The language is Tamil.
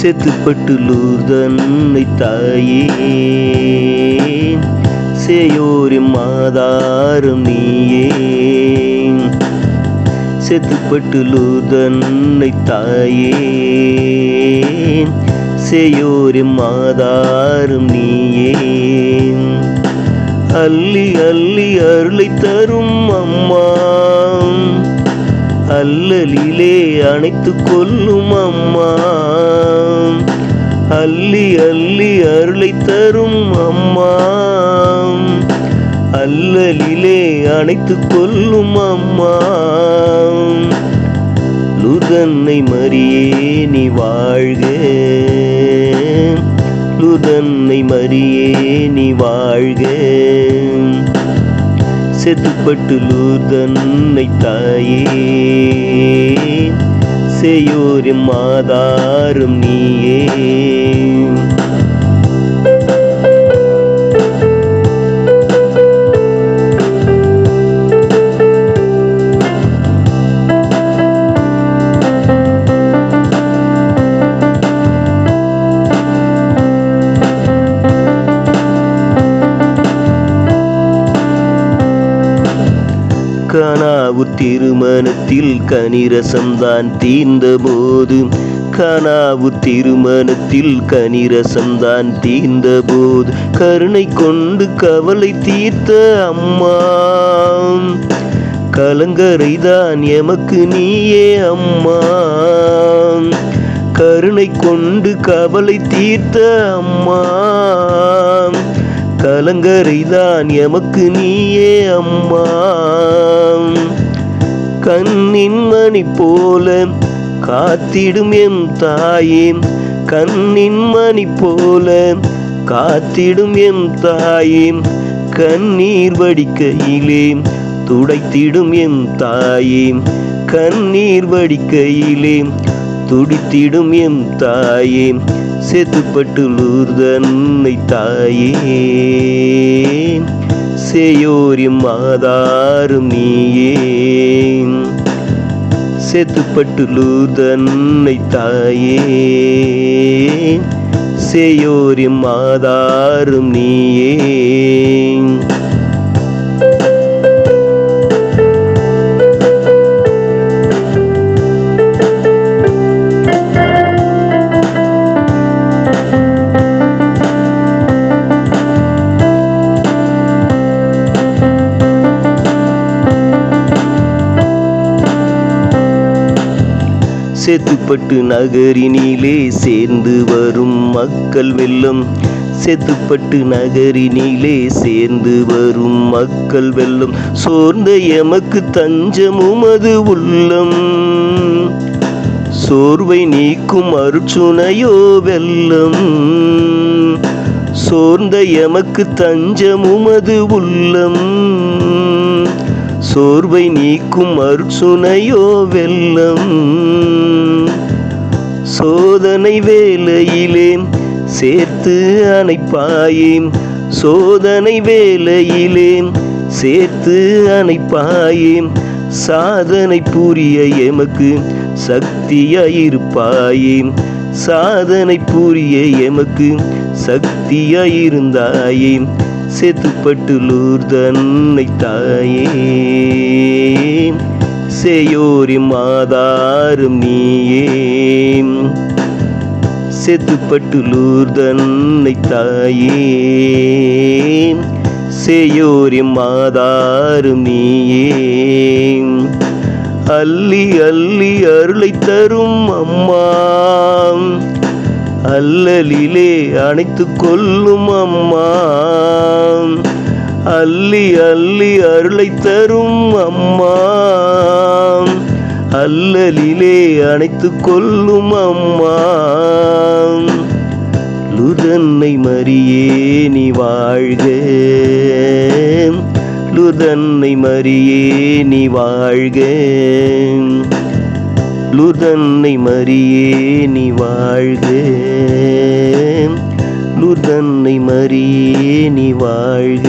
செத்துப்பட்டு லூர்தன்னை தாயே. சேயோரி மாதாரும் நீயே. செத்துப்பட்டு லூர்தன்னை தாயே. சேயோரி மாதாரும் நீயே. அள்ளி அள்ளி அருளை தரும் அம்மா. அல்லலிலே அணைத்து கொள்ளும் அம்மா. அள்ளி அள்ளி அருளை தரும் அம்மா. அல்லலிலே அணைத்து கொள்ளும் அம்மா. லுதன்னை மரியே நீ வாழ்க. லுதன்னை மரியே நீ வாழ்க. செத்துப்பட்டு லூர்தன்னை தாயே. செய்யோரி மாதாரும் நீயே. திருமணத்தில் கனிரசம்தான் தீர்ந்த போது கனாவு திருமணத்தில் கனிரசம்தான் தீர்ந்த போது கருணை கொண்டு கவலை தீர்த்த அம்மா. கலங்கரைதான் எமக்கு நீயே அம்மா. கருணை கொண்டு கவலை தீர்த்த அம்மா. கலங்கரைதான் எமக்கு நீயே அம்மா. கண்ணின் மணி போல காத்திடும் எம் தாயே. கண்ணின் மணி போல காத்திடும் எம் தாயே. கண்ணீர் வடிக்கையிலே துடைத்திடும் எம் தாயே. கண்ணீர் வடிக்கையிலே துடித்திடும் எம் தாயே. செத்துப்பட்டு லூர்தன்னை தாயே. சேயோரி ஆதாரும் நீயே. செத்துப்பட்டு லூர்தன்னை தாயே. சேயோரி ஆதாரும் நீயே. செத்துப்பட்டு நகரினிலே சேர்ந்து வரும் மக்கள் வெள்ளம். செத்துப்பட்டு நகரினிலே சேர்ந்து வரும் மக்கள் வெள்ளம். சோர்ந்த எமக்கு தஞ்சமும் அது உள்ளம். சோர்வை நீக்கும் அருச்சுனையோ வெள்ளம். சோர்ந்த எமக்கு தஞ்சமும் அது உள்ளம். சோர்வை நீக்கும் அர்ச்சுனையோ வெல்லம் சோதனை வேலையிலே சேர்த்து அணைப்பாயே சோதனை வேலையிலே சேர்த்து அணைப்பாயே சாதனை புரிய எமக்கு சக்தியாயிருப்பாயே சாதனை புரிய எமக்கு சக்தியாயிருந்தாயே சேத்துப்பட்டுலூர் தன்னை தாயே சேயோரி மாதாரும் நீயே செத்துப்பட்டு தன்னை தாயே சேயோரி மாதாரும் நீயே அள்ளி அள்ளி அருளை தரும் அம்மா. அல்லலிலே அணைத்து கொள்ளும் அம்மா. அள்ளி அள்ளி அருளை தரும் அம்மா. அல்லலிலே அணைத்து கொள்ளும் அம்மா. லுதன்னை மரியே நீ வாழ்க. லுதன்னை மரியே நீ வாழ்க. லுதன்னை மரியே நீ வாழ்க. லுதன்னை மரியே நீ வாழ்க.